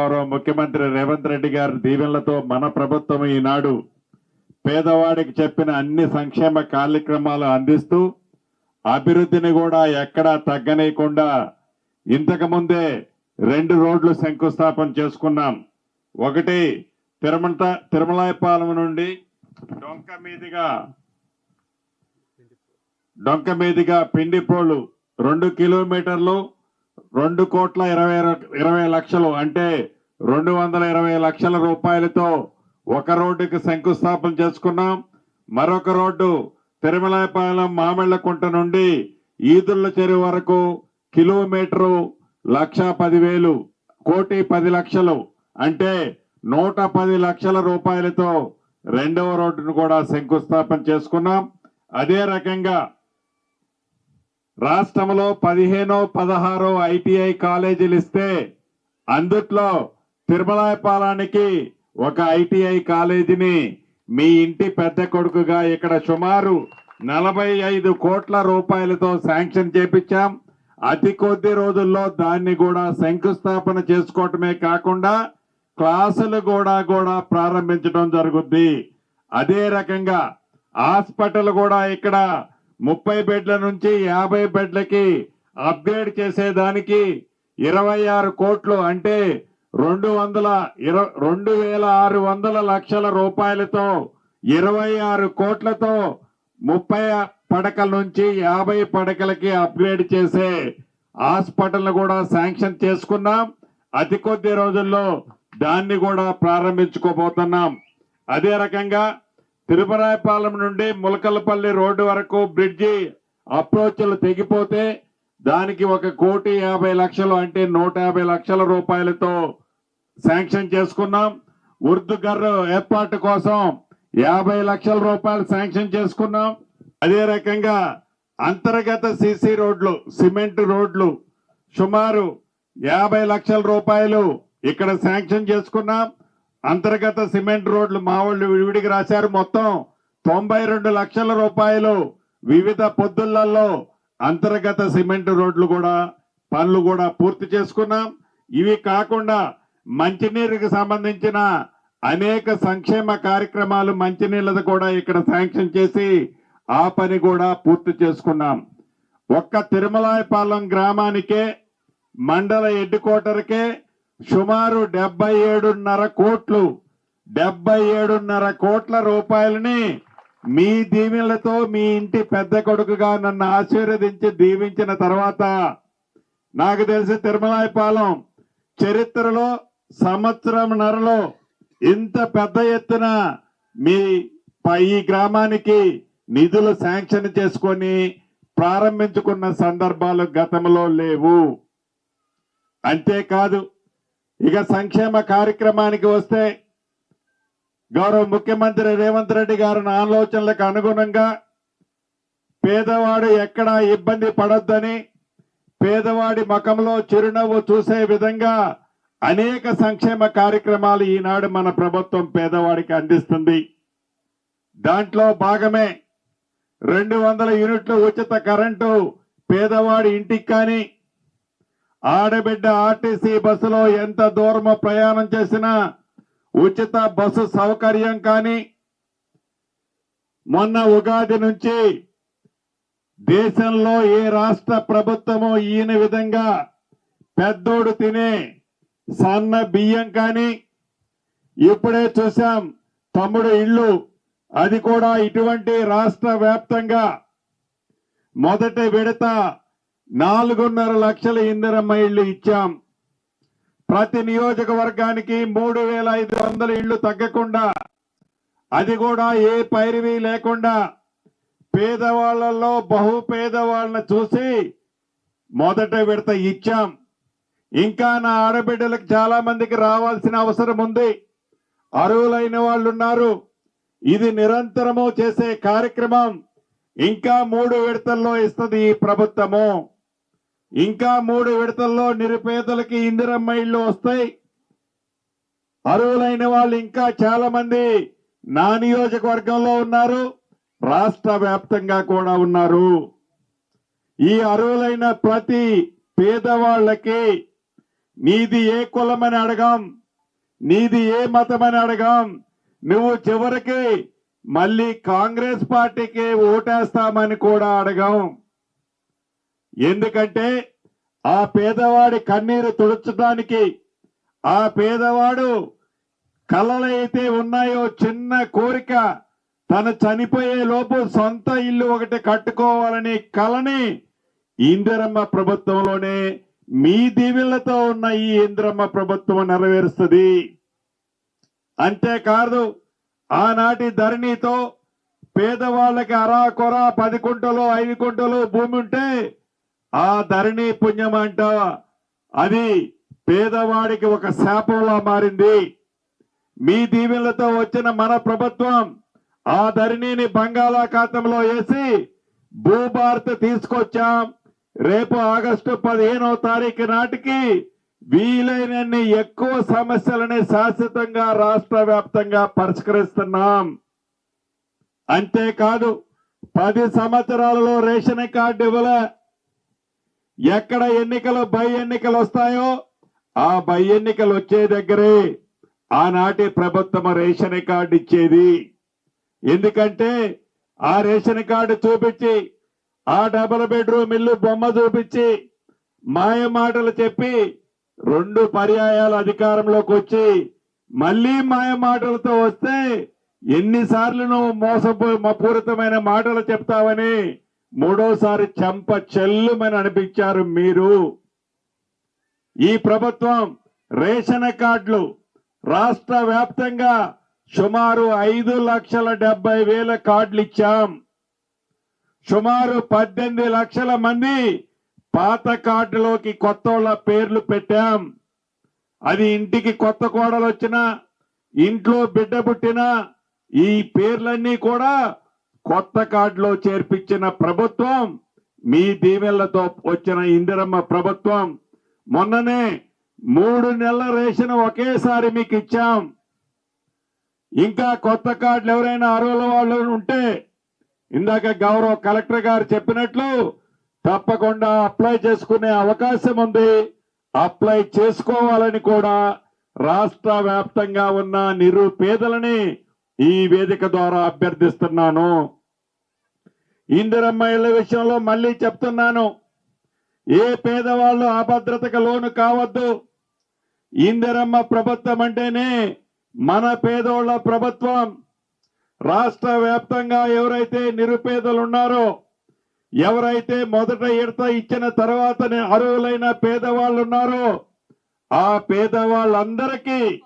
గౌరవ ముఖ్యమంత్రి రేవంత్ రెడ్డి గారి దీవెనలతో మన ప్రభుత్వం ఈనాడు పేదవాడికి చెప్పిన అన్ని సంక్షేమ కార్యక్రమాలు అందిస్తూ అభివృద్ధిని కూడా ఎక్కడా తగ్గనేయకుండా ఇంతకు ముందే రెండు రోడ్లు శంకుస్థాపన చేసుకున్నాం. ఒకటి తిరుమల తిరుమలాయపాలెం నుండి డొంక మీదుగా డొంక మీదుగా పిండిపోళ్ళు రెండు కిలోమీటర్లు రెండు కోట్ల ఇరవై ఇరవై లక్షలు అంటే రెండు వందల ఇరవై లక్షల రూపాయలతో ఒక రోడ్డుకి శంకుస్థాపన చేసుకున్నాం. మరొక రోడ్డు తిరుమలపాలెం మామిళ్ళకుంట నుండి ఈదుళ్ళ చెరువు వరకు కిలోమీటరు లక్ష పదివేలు కోటి పది లక్షలు అంటే నూట పది లక్షల రూపాయలతో రెండవ రోడ్డును కూడా శంకుస్థాపన చేసుకున్నాం. అదే రకంగా రాష్ట్రంలో పదిహేనో పదహారో ఐటీఐ కాలేజీలు ఇస్తే అందుట్లో తిరుమలాయపాలానికి ఒక ఐటీఐ కాలేజీని మీ ఇంటి పెద్ద కొడుకుగా ఇక్కడ సుమారు నలభై ఐదు కోట్ల రూపాయలతో శాంక్షన్ చేపించాం. అతి కొద్ది రోజుల్లో దాన్ని కూడా శంకుస్థాపన చేసుకోవటమే కాకుండా క్లాసులు కూడా కూడా ప్రారంభించడం జరుగుద్ది. అదే రకంగా హాస్పిటల్ కూడా ఇక్కడ ముప్పై బెడ్ల నుంచి యాభై బెడ్లకి అప్గ్రేడ్ చేసేదానికి ఇరవై ఆరు కోట్లు అంటే రెండు వందల ఇరవై రెండు వేల ఆరు వందల లక్షల రూపాయలతో ఇరవై ఆరు కోట్లతో ముప్పై పడకల నుంచి యాభై పడకలకి అప్గ్రేడ్ చేసే హాస్పిటల్ కూడా శాంక్షన్ చేసుకున్నాం. అతి కొద్ది రోజుల్లో దాన్ని కూడా ప్రారంభించుకోబోతున్నాం. అదే రకంగా తిరుపరాయపాలెం నుండి ములకలపల్లి రోడ్డు వరకు బ్రిడ్జి అప్రోచ్లు తెగిపోతే దానికి ఒక కోటి యాభై లక్షలు అంటే నూట యాభై లక్షల రూపాయలతో శాంక్షన్ చేసుకున్నాం. ఉర్దుగర్ర ఏర్పాటు కోసం యాభై లక్షల రూపాయలు శాంక్షన్ చేసుకున్నాం. అదే రకంగా అంతర్గత సిసి రోడ్లు సిమెంట్ రోడ్లు సుమారు యాభై లక్షల రూపాయలు ఇక్కడ శాంక్షన్ చేసుకున్నాం. అంతర్గత సిమెంట్ రోడ్లు మా వాళ్ళు విడివిడికి రాశారు. మొత్తం తొంభై రెండు లక్షల రూపాయలు వివిధ పొద్దులలో అంతర్గత సిమెంట్ రోడ్లు కూడా పనులు కూడా పూర్తి చేసుకున్నాం. ఇవి కాకుండా మంచినీరుకి సంబంధించిన అనేక సంక్షేమ కార్యక్రమాలు మంచినీళ్ళది కూడా ఇక్కడ శాంక్షన్ చేసి ఆ పని కూడా పూర్తి చేసుకున్నాం. ఒక్క తిరుమలాయపాలెం గ్రామానికే మండల హెడ్ క్వార్టర్కే సుమారు డెబ్బై ఏడున్నర కోట్లు డెబ్బై ఏడున్నర కోట్ల రూపాయలని మీ దీవెనలతో మీ ఇంటి పెద్ద కొడుకుగా నన్ను ఆశీర్వదించి దీవించిన తర్వాత నాకు తెలిసి తిరుమలాయపాలెం చరిత్రలో సంవత్సరం నరలో ఇంత పెద్ద ఎత్తున మీ ఈ గ్రామానికి నిధులు శాంక్షన్ చేసుకొని ప్రారంభించుకున్న సందర్భాలు గతంలో లేవు. అంతేకాదు ఇక సంక్షేమ కార్యక్రమానికి వస్తే గౌరవ ముఖ్యమంత్రి రేవంత్ రెడ్డి గారి ఆలోచనలకు అనుగుణంగా పేదవాడు ఎక్కడా ఇబ్బంది పడొద్దని పేదవాడి ముఖంలో చిరునవ్వు చూసే విధంగా అనేక సంక్షేమ కార్యక్రమాలు ఈనాడు మన ప్రభుత్వం పేదవాడికి అందిస్తుంది. దాంట్లో భాగమే రెండు వందల ఉచిత కరెంటు పేదవాడి ఇంటికి కానీ ఆడబిడ్డ ఆర్టీసీ బస్సులో ఎంత దూరమో ప్రయాణం చేసినా ఉచిత బస్సు సౌకర్యం కానీ మొన్న ఉగాది నుంచి దేశంలో ఏ రాష్ట్ర ప్రభుత్వము ఈయన విధంగా పెద్దోడు తినే సన్న బియ్యం కానీ ఇప్పుడే చూసాం తమ్ముడు ఇల్లు. అది కూడా ఇటువంటి రాష్ట్ర వ్యాప్తంగా మొదటి విడత నాలుగున్నర లక్షల ఇందిరమ్మ ఇళ్ళు ఇచ్చాం. ప్రతి నియోజకవర్గానికి మూడు వేల ఐదు వందల ఇళ్ళు తగ్గకుండా అది కూడా ఏ పైరవి లేకుండా పేదవాళ్ళలో బహు పేదవాళ్ళని చూసి మొదట విడత ఇచ్చాం. ఇంకా నా ఆడబిడ్డలకు చాలా మందికి రావాల్సిన అవసరం ఉంది. అర్హులైన వాళ్ళు ఉన్నారు ఇది నిరంతరము చేసే కార్యక్రమం. ఇంకా మూడు విడతల్లో ఇస్తుంది ఈ ప్రభుత్వము. ఇంకా మూడు విడతల్లో నిరుపేదలకి ఇందిరమ్మ ఇళ్ళు వస్తాయి. అర్హులైన వాళ్ళు ఇంకా చాలా మంది నా నియోజకవర్గంలో ఉన్నారు. రాష్ట్ర వ్యాప్తంగా కూడా ఉన్నారు. ఈ అర్హులైన ప్రతి పేదవాళ్ళకి నీది ఏ కులమని అడగాం నీది ఏ మతమని అడగాం నువ్వు చివరికి మళ్ళీ కాంగ్రెస్ పార్టీకి ఓటేస్తామని కూడా అడగాం. ఎందుకంటే ఆ పేదవాడి కన్నీరు తుడచడానికి ఆ పేదవాడు కళలైతే ఉన్నాయో చిన్న కోరిక తను చనిపోయే లోపు సొంత ఇల్లు ఒకటి కట్టుకోవాలని కలని ఇందిరమ్మ ప్రభుత్వంలోనే మీ దీవెనలతో ఉన్న ఈ ఇందిరమ్మ ప్రభుత్వం నెరవేరుస్తుంది. అంతేకాదు ఆనాటి ధరణితో పేదవాళ్ళకి అరా కొర పది కుంటలు ఐదు కుంటలు భూమి ఉంటే ఆ ధరణి పుణ్యం అంట. అది పేదవాడికి ఒక శాపంలా మారింది. మీ దీవెనలతో వచ్చిన మన ప్రభుత్వం ఆ ధరణిని బంగాళాఖాతంలో వేసి భూభారత తీసుకొచ్చాం. రేపు ఆగస్టు పదిహేనవ తారీఖు నాటికి వీలైనన్ని ఎక్కువ సమస్యలని శాశ్వతంగా రాష్ట్ర వ్యాప్తంగా పరిష్కరిస్తున్నాం. అంతేకాదు పది సంవత్సరాలలో రేషన్ కార్డు ఇవ్వలే. ఎక్కడ ఎన్నికలు బై ఎన్నికలు వస్తాయో ఆ బై ఎన్నికలు వచ్చే దగ్గరే ఆనాటి ప్రభుత్వం రేషన్ కార్డు ఇచ్చేది. ఎందుకంటే ఆ రేషన్ కార్డు చూపించి ఆ డబుల్ బెడ్రూమ్ ఇల్లు బొమ్మ చూపించి మాయ మాటలు చెప్పి రెండు పర్యాయాలు అధికారంలోకి వచ్చి మళ్ళీ మాయ మాటలతో వస్తే ఎన్నిసార్లు నువ్వు మోసపూరితమైన మాటలు చెప్తావని మూడోసారి చెంప చెల్లుమని అనిపించారు మీరు. ఈ ప్రభుత్వం రేషన్ కార్డులు రాష్ట్ర వ్యాప్తంగా సుమారు ఐదు లక్షల డెబ్బై వేల కార్డులు ఇచ్చాం. సుమారు పద్దెనిమిది లక్షల మంది పాత కార్డులోకి కొత్త వాళ్ళ పేర్లు పెట్టాం. అది ఇంటికి కొత్త కోడలు వచ్చినా ఇంట్లో బిడ్డ పుట్టినా ఈ పేర్లన్నీ కూడా కొత్త కార్డులో చేర్పించిన ప్రభుత్వం మీ దీవెళ్ళతో వచ్చిన ఇందిరమ్మ ప్రభుత్వం మొన్ననే మూడు నెలల రేషన్ ఒకేసారి మీకు ఇచ్చాం. ఇంకా కొత్త కార్డులు ఎవరైనా అర్హుల వాళ్ళు ఉంటే ఇందాక గౌరవ కలెక్టర్ గారు చెప్పినట్లు తప్పకుండా అప్లై చేసుకునే అవకాశం ఉంది. అప్లై చేసుకోవాలని కూడా రాష్ట్ర వ్యాప్తంగా ఉన్న నిరుపేదలని ఈ వేదిక ద్వారా అభ్యర్థిస్తున్నాను. ఇందిరమ్మ ఇళ్ళ విషయంలో మళ్ళీ చెప్తున్నాను. ఏ పేదవాళ్ళు అభద్రతకు లోను కావద్దు. ఇందిరమ్మ ప్రభుత్వం అంటేనే మన పేదోళ్ళ ప్రభుత్వం. రాష్ట్ర వ్యాప్తంగా ఎవరైతే నిరుపేదలు ఉన్నారో ఎవరైతే మొదట ఇడత ఇచ్చిన తర్వాత అర్హులైన పేదవాళ్ళు ఉన్నారో ఆ పేదవాళ్ళందరికీ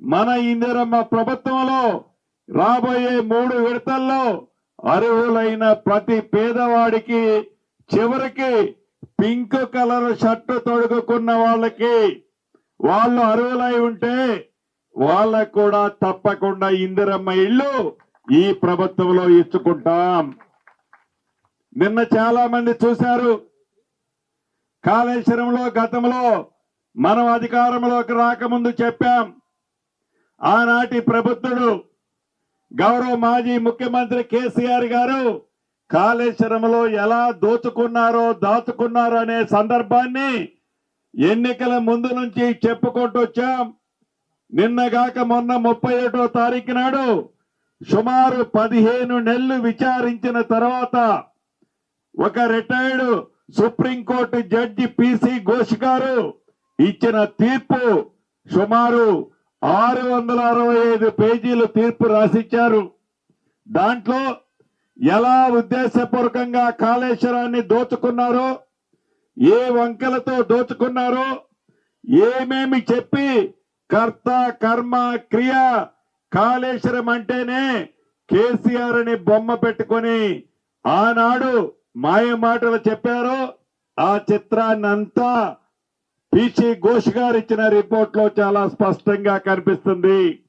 మన ఇందిరమ్మ ప్రభుత్వంలో రాబోయే మూడు విడతల్లో అర్హులైన ప్రతి పేదవాడికి చివరికి పింక్ కలర్ షర్టు తొడుగుకున్న వాళ్ళకి వాళ్ళు అర్హులై ఉంటే వాళ్ళకు కూడా తప్పకుండా ఇందిరమ్మ ఇల్లు ఈ ప్రభుత్వంలో ఇచ్చుకుంటాం. నిన్న చాలా మంది చూశారు. కాళేశ్వరంలో గతంలో మనం అధికారంలోకి రాకముందు చెప్పాం. ఆనాటి ప్రభుత్వుడు గౌరవ మాజీ ముఖ్యమంత్రి కేసీఆర్ గారు కాళేశ్వరంలో ఎలా దోచుకున్నారో దాచుకున్నారో అనే సందర్భాన్ని ఎన్నికల ముందు నుంచి చెప్పుకుంటూ వచ్చాం. నిన్నగాక మొన్న ముప్పై ఒకటో తారీఖు నాడు సుమారు పదిహేను నెలలు విచారించిన తర్వాత ఒక retired supreme court judge P C Ghosh గారు ఇచ్చిన తీర్పు సుమారు ఆరు వందల అరవై ఐదు పేజీలు తీర్పు రాసిచ్చారు. దాంట్లో ఎలా ఉద్దేశపూర్వకంగా కాళేశ్వరాన్ని దోచుకున్నారో ఏ వంకలతో దోచుకున్నారో ఏమేమి చెప్పి కర్త కర్మ క్రియ కాళేశ్వరం అంటేనే కేసీఆర్ అని బొమ్మ పెట్టుకొని ఆనాడు మాయ మాటలు చెప్పారో ఆ చిత్రాన్నంతా పిచి పిసి ఘోష్ గారు ఇచ్చిన రిపోర్ట్లో చాలా స్పష్టంగా కనిపిస్తుంది.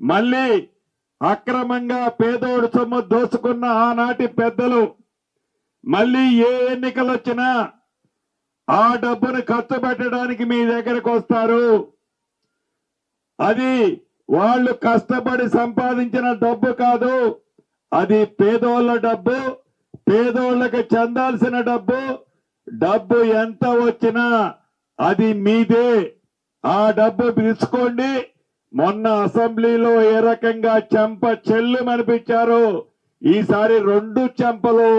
మళ్ళీ అక్రమంగా పేదోడు సొమ్ము దోచుకున్న ఆనాటి పెద్దలు మళ్ళీ ఏ ఎన్నికలు వచ్చినా ఆ డబ్బును ఖర్చు పెట్టడానికి మీ దగ్గరకు వస్తారు. అది వాళ్ళు కష్టపడి సంపాదించిన డబ్బు కాదు అది పేదోళ్ళ డబ్బు పేదోళ్ళకి చెందాల్సిన డబ్బు డబ్బు ఎంత వచ్చినా అది మీదే. ఆ డబ్బు తీసుకోండి మొన్న అసెంబ్లీలో ఏ రకంగా చెంప చెల్లు అనిపించారు ఈసారి రెండు చెంపలు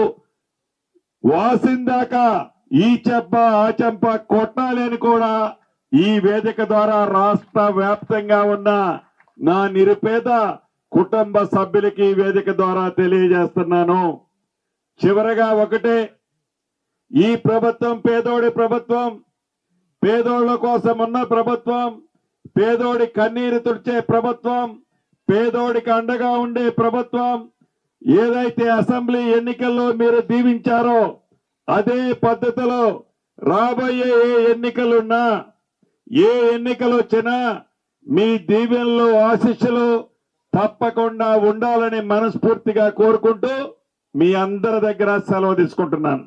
వాసిందాకా ఈ చెంప ఆ చెంప కొట్టాలి అని కూడా ఈ వేదిక ద్వారా రాష్ట్ర వ్యాప్తంగా ఉన్న నా నిరుపేద కుటుంబ సభ్యులకి ఈ వేదిక ద్వారా తెలియజేస్తున్నాను. చివరగా ఒకటే ఈ ప్రభుత్వం పేదోడి ప్రభుత్వం పేదోళ్ళ కోసం ఉన్న ప్రభుత్వం పేదోడి కన్నీరు తుడిచే ప్రభుత్వం పేదోడికి అండగా ఉండే ప్రభుత్వం ఏదైతే అసెంబ్లీ ఎన్నికల్లో మీరు దీవించారో అదే పద్ధతిలో రాబోయే ఏ ఎన్నికలున్నా ఏ ఎన్నికలు వచ్చినా మీ దీవెనలు ఆశీస్సులు తప్పకుండా ఉండాలని మనస్ఫూర్తిగా కోరుకుంటూ మీ అందరి దగ్గర సెలవు తీసుకుంటున్నాను.